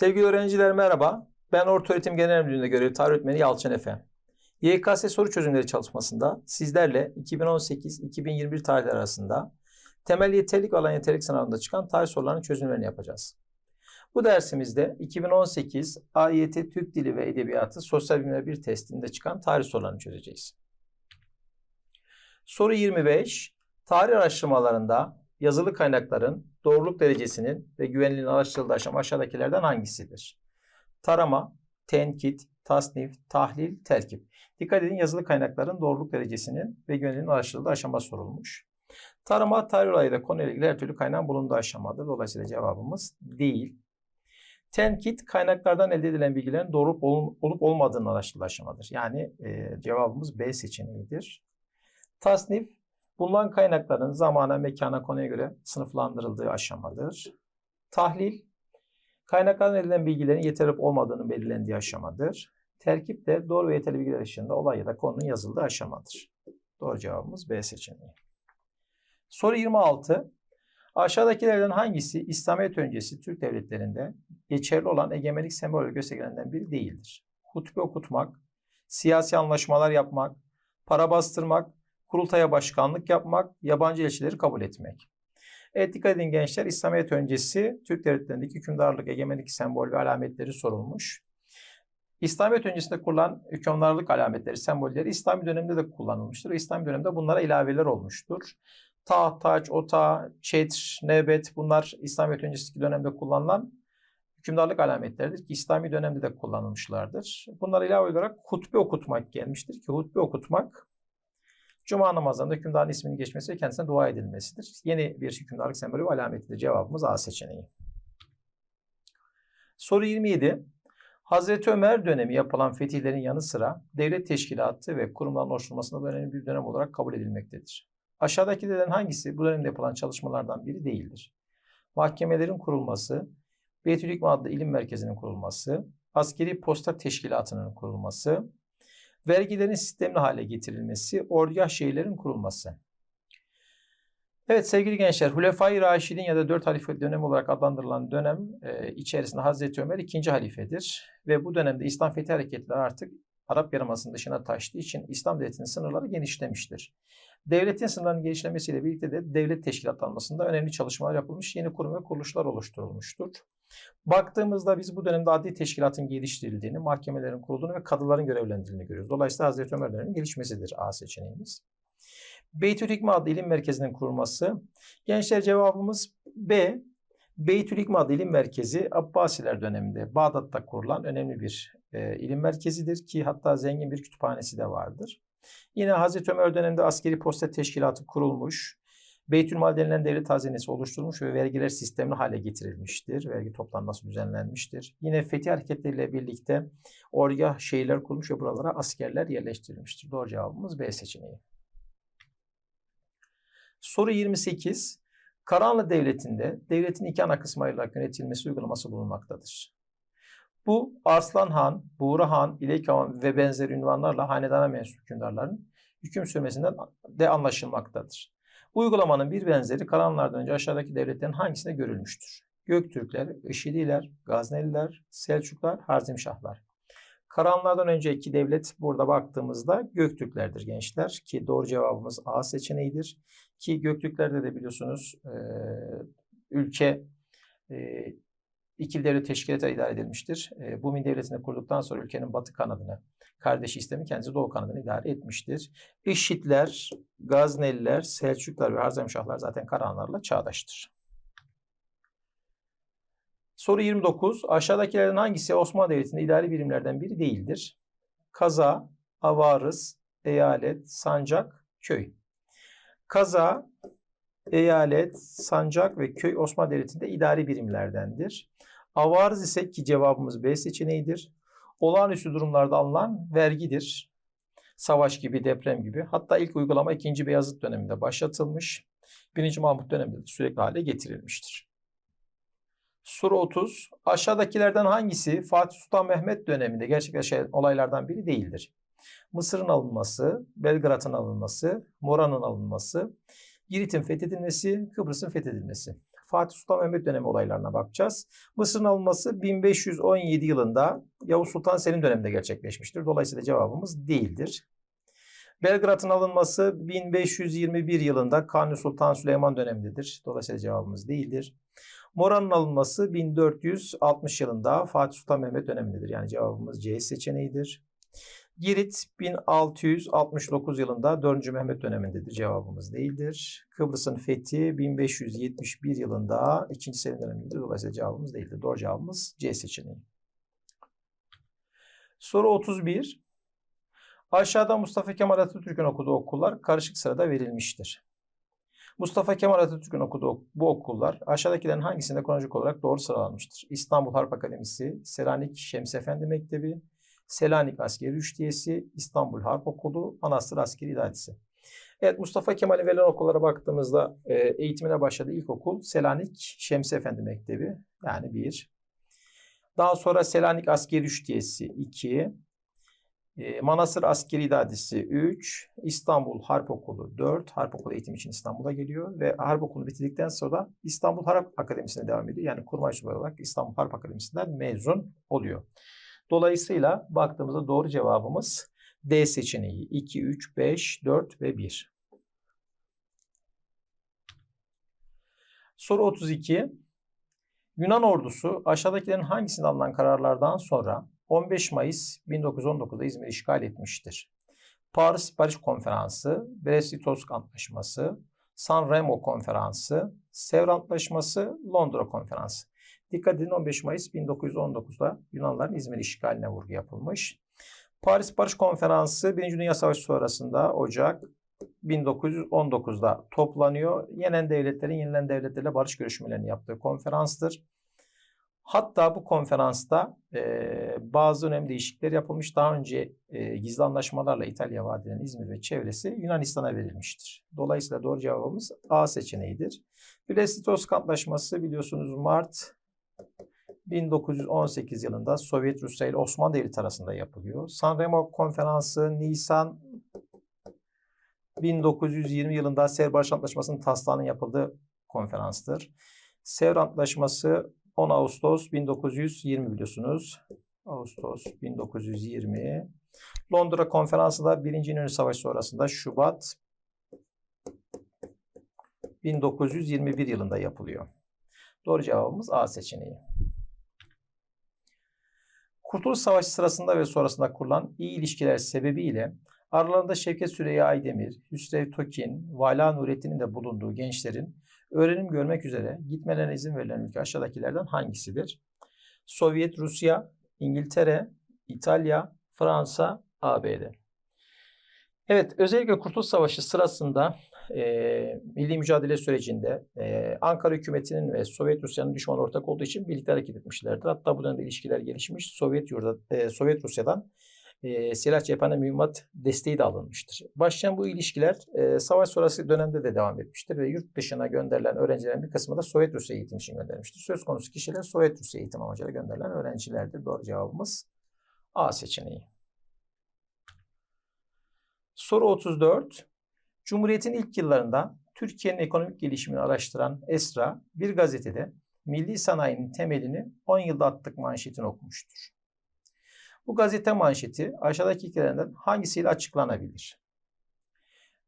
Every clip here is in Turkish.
Sevgili öğrenciler merhaba. Ben Orta Öğretim Genel Müdürlüğü'nde görevli tarih öğretmeni Yalçın Efe. YKS soru çözümleri çalışmasında sizlerle 2018-2021 tarihler arasında temel yeterlik alan yeterlik sınavında çıkan tarih sorularının çözümlerini yapacağız. Bu dersimizde 2018 AYT Türk Dili ve Edebiyatı Sosyal Bilimler 1 testinde çıkan tarih sorularını çözeceğiz. Soru 25. Tarih araştırmalarında yazılı kaynakların doğruluk derecesinin ve güvenliğinin araştırıldığı aşama aşağıdakilerden hangisidir? Tarama, tenkit, tasnif, tahlil, terkip. Dikkat edin yazılı kaynakların doğruluk derecesinin ve güvenliğinin araştırıldığı aşama sorulmuş. Tarama, tarih olayıyla konuyla ilgili her türlü kaynağın bulunduğu aşamadır. Dolayısıyla cevabımız değil. Tenkit, kaynaklardan elde edilen bilgilerin doğru olup olmadığını araştırılan aşamadır. Yani e, cevabımız B seçeneğidir. Tasnif, bulunan kaynakların zamana, mekana, konuya göre sınıflandırıldığı aşamadır. Tahlil, kaynaklardan edilen bilgilerin yeterli olmadığının belirlendiği aşamadır. Terkip de doğru ve yeterli bilgiler ışığında olay ya da konunun yazıldığı aşamadır. Doğru cevabımız B seçeneği. Soru 26. Aşağıdakilerden hangisi İslamiyet öncesi Türk devletlerinde geçerli olan egemenlik sembol ve göstergelerinden biri değildir? Hutbe okutmak, siyasi anlaşmalar yapmak, para bastırmak, kurultaya başkanlık yapmak, yabancı elçileri kabul etmek. Evet dikkat edin gençler İslamiyet öncesi Türk devletlerindeki hükümdarlık, egemenlik sembol ve alametleri sorulmuş. İslamiyet öncesinde kurulan hükümdarlık alametleri, sembolleri İslami dönemde de kullanılmıştır. İslami dönemde bunlara ilaveler olmuştur. Taht, taç, ota, çetr, nebet bunlar İslamiyet öncesi dönemde kullanılan hükümdarlık alametleridir ki İslami dönemde de kullanılmışlardır. Bunlar ilave olarak hutbe okutmak gelmiştir ki hutbe okutmak Cuma namazlarında hükümdarın isminin geçmesi ve kendisine dua edilmesidir. Yeni bir hükümdarlık sembolü ve alametidir. Cevabımız A seçeneği. Soru 27. Hazreti Ömer dönemi yapılan fetihlerin yanı sıra devlet teşkilatı ve kurumların oluşturulmasında önemli bir dönem olarak kabul edilmektedir. Aşağıdakilerden hangisi bu dönemde yapılan çalışmalardan biri değildir? Mahkemelerin kurulması, Beytülhikme adlı ilim merkezinin kurulması, askeri posta teşkilatının kurulması, vergilerin sistemli hale getirilmesi, ordugah şehirlerin kurulması. Evet sevgili gençler, Hulefai Raşidin ya da dört halife dönemi olarak adlandırılan dönem e, içerisinde Hazreti Ömer ikinci halifedir. Ve bu dönemde İslam fethi hareketleri artık Arap Yarımadası'nın dışına taştığı için İslam devletinin sınırları genişlemiştir. Devletin sınırlarının genişlemesiyle birlikte de devlet teşkilatlanmasında önemli çalışmalar yapılmış, yeni kurum ve kuruluşlar oluşturulmuştur. Baktığımızda biz bu dönemde adli teşkilatın geliştirildiğini, mahkemelerin kurulduğunu ve kadıların görevlendirildiğini görüyoruz. Dolayısıyla Hazreti Ömer döneminin gelişmesidir A seçeneğimiz. Beytülhikme adlı ilim merkezinin kurulması. Gençler cevabımız B. Beytülhikme adlı ilim merkezi Abbasiler döneminde Bağdat'ta kurulan önemli bir e, ilim merkezidir ki hatta zengin bir kütüphanesi de vardır. Yine Hazreti Ömer döneminde askeri posta teşkilatı kurulmuş. Beytülmal denilen devlet hazinesi oluşturulmuş ve vergiler sistemli hale getirilmiştir. Vergi toplanması düzenlenmiştir. Yine fethi hareketleriyle birlikte orgah şehirler kurulmuş ve buralara askerler yerleştirilmiştir. Doğru cevabımız B seçeneği. Soru 28. Karahanlı Devleti'nde devletin iki ana kısmı ayrılarak yönetilmesi uygulaması bulunmaktadır. Bu Arslan Han, Buğra Han, İlek Han ve benzeri ünvanlarla hanedana mensup hükümdarların hüküm sürmesinden de anlaşılmaktadır. Uygulamanın bir benzeri Karahanlardan önce aşağıdaki devletlerin hangisinde görülmüştür? Göktürkler, Işidiler, Gazneliler, Selçuklar, Harzimşahlar. Karahanlardan önceki devlet burada baktığımızda Göktürklerdir gençler ki doğru cevabımız A seçeneğidir. Ki Göktürklerde de biliyorsunuz e, ülke e, ikili devlet teşkilatı idare edilmiştir. E, Bumin devletini kurduktan sonra ülkenin batı kanadını, kardeş İslam'ı kendisi doğu kanadını idare etmiştir. İşitler, Gazneliler, Selçuklar ve Harzemşahlar zaten Karahanlarla çağdaştır. Soru 29. Aşağıdakilerden hangisi Osmanlı Devleti'nde idari birimlerden biri değildir? Kaza, avarız, eyalet, sancak, köy. Kaza, eyalet, sancak ve köy Osmanlı Devleti'nde idari birimlerdendir. Avarız ise ki cevabımız B seçeneğidir. Olağanüstü durumlarda alınan vergidir. Savaş gibi, deprem gibi. Hatta ilk uygulama 2. Beyazıt döneminde başlatılmış. 1. Mahmut döneminde sürekli hale getirilmiştir. Soru 30. Aşağıdakilerden hangisi Fatih Sultan Mehmet döneminde gerçekleşen olaylardan biri değildir? Mısır'ın alınması, Belgrad'ın alınması, Mora'nın alınması, Girit'in fethedilmesi, Kıbrıs'ın fethedilmesi. Fatih Sultan Mehmet dönemi olaylarına bakacağız. Mısır'ın alınması 1517 yılında Yavuz Sultan Selim döneminde gerçekleşmiştir. Dolayısıyla cevabımız değildir. Belgrad'ın alınması 1521 yılında Kanuni Sultan Süleyman dönemindedir. Dolayısıyla cevabımız değildir. Mora'nın alınması 1460 yılında Fatih Sultan Mehmet dönemindedir. Yani cevabımız C seçeneğidir. Girit 1669 yılında 4. Mehmet dönemindedir. Cevabımız değildir. Kıbrıs'ın fethi 1571 yılında 2. Selim dönemindedir. Dolayısıyla cevabımız değildir. Doğru cevabımız C seçeneği. Soru 31. Aşağıda Mustafa Kemal Atatürk'ün okuduğu okullar karışık sırada verilmiştir. Mustafa Kemal Atatürk'ün okuduğu bu okullar aşağıdakilerin hangisinde kronolojik olarak doğru sıralanmıştır? İstanbul Harp Akademisi, Selanik Şems Efendi Mektebi, Selanik Askeri Rüştiyesi, İstanbul Harp Okulu, Manastır Askeri İdaresi. Evet Mustafa Kemal'in verilen okullara baktığımızda e, eğitimine başladığı ilkokul Selanik Şems Efendi Mektebi yani bir. Daha sonra Selanik Askeri Rüştiyesi 2. E, Manastır Askeri İdaresi 3. İstanbul Harp Okulu 4. Harp Okulu eğitim için İstanbul'a geliyor ve Harp Okulu bitirdikten sonra İstanbul Harp Akademisi'ne devam ediyor. Yani kurmay subay olarak İstanbul Harp Akademisi'nden mezun oluyor. Dolayısıyla baktığımızda doğru cevabımız D seçeneği 2, 3, 5, 4 ve 1. Soru 32. Yunan ordusu aşağıdakilerin hangisinde alınan kararlardan sonra 15 Mayıs 1919'da İzmir'i işgal etmiştir? Paris Barış Konferansı, Brest-Litovsk Antlaşması, San Remo Konferansı, Sevr Antlaşması, Londra Konferansı. Dikkat edin 15 Mayıs 1919'da Yunanların İzmir işgaline vurgu yapılmış. Paris Barış Konferansı 1. Dünya Savaşı sonrasında Ocak 1919'da toplanıyor. Yenen devletlerin yenilen devletlerle barış görüşmelerini yaptığı konferanstır. Hatta bu konferansta e, bazı önemli değişiklikler yapılmış. Daha önce e, gizli anlaşmalarla İtalya vaat edilen İzmir ve çevresi Yunanistan'a verilmiştir. Dolayısıyla doğru cevabımız A seçeneğidir. Brest-Litovsk Antlaşması biliyorsunuz Mart 1918 yılında Sovyet Rusya ile Osmanlı Devleti arasında yapılıyor. Sanremo Konferansı Nisan 1920 yılında Sevr Barış Antlaşması'nın taslağının yapıldığı konferanstır. Sevr Antlaşması 10 Ağustos 1920 biliyorsunuz. Ağustos 1920. Londra Konferansı da 1. İnönü Savaşı sonrasında Şubat 1921 yılında yapılıyor. Doğru cevabımız A seçeneği. Kurtuluş Savaşı sırasında ve sonrasında kurulan iyi ilişkiler sebebiyle aralarında Şevket Süreyya Aydemir, Hüsrev Tokin, Vala Nurettin'in de bulunduğu gençlerin öğrenim görmek üzere gitmelerine izin verilen ülke aşağıdakilerden hangisidir? Sovyet Rusya, İngiltere, İtalya, Fransa, ABD. Evet, özellikle Kurtuluş Savaşı sırasında e, milli mücadele sürecinde e, Ankara hükümetinin ve Sovyet Rusya'nın düşman ortak olduğu için birlikte hareket etmişlerdir. Hatta bu dönemde ilişkiler gelişmiş. Sovyet yurda, e, Sovyet Rusya'dan e, silah cephane mühimmat desteği de alınmıştır. Başlayan bu ilişkiler e, savaş sonrası dönemde de devam etmiştir ve yurt dışına gönderilen öğrencilerin bir kısmı da Sovyet Rusya eğitim için gönderilmiştir. Söz konusu kişiler Sovyet Rusya eğitim amacıyla gönderilen öğrencilerdir. Doğru cevabımız A seçeneği. Soru 34. Cumhuriyet'in ilk yıllarında Türkiye'nin ekonomik gelişimini araştıran Esra bir gazetede milli sanayinin temelini 10 yılda attık manşetini okumuştur. Bu gazete manşeti aşağıdaki ikilerinden hangisiyle açıklanabilir?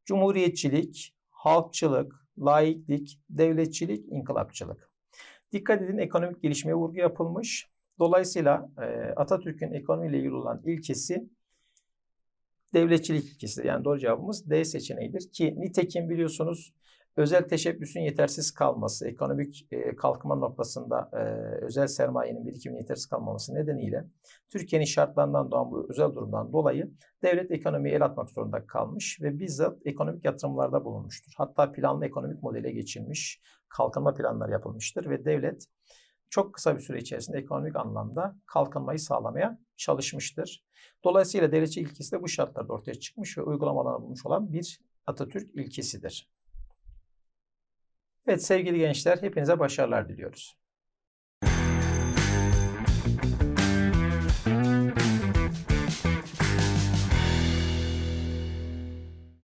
Cumhuriyetçilik, halkçılık, laiklik, devletçilik, inkılapçılık. Dikkat edin ekonomik gelişmeye vurgu yapılmış. Dolayısıyla Atatürk'ün ekonomiyle ilgili olan ilkesi devletçilik ilkesidir. Yani doğru cevabımız D seçeneğidir ki nitekim biliyorsunuz özel teşebbüsün yetersiz kalması, ekonomik e, kalkınma noktasında e, özel sermayenin birikiminin yetersiz kalmaması nedeniyle Türkiye'nin şartlarından doğan bu özel durumdan dolayı devlet ekonomiye el atmak zorunda kalmış ve bizzat ekonomik yatırımlarda bulunmuştur. Hatta planlı ekonomik modele geçilmiş, kalkınma planları yapılmıştır ve devlet çok kısa bir süre içerisinde ekonomik anlamda kalkınmayı sağlamaya çalışmıştır. Dolayısıyla devletçi ilkesi de bu şartlarda ortaya çıkmış ve uygulamalarına bulmuş olan bir Atatürk ilkesidir. Evet sevgili gençler hepinize başarılar diliyoruz.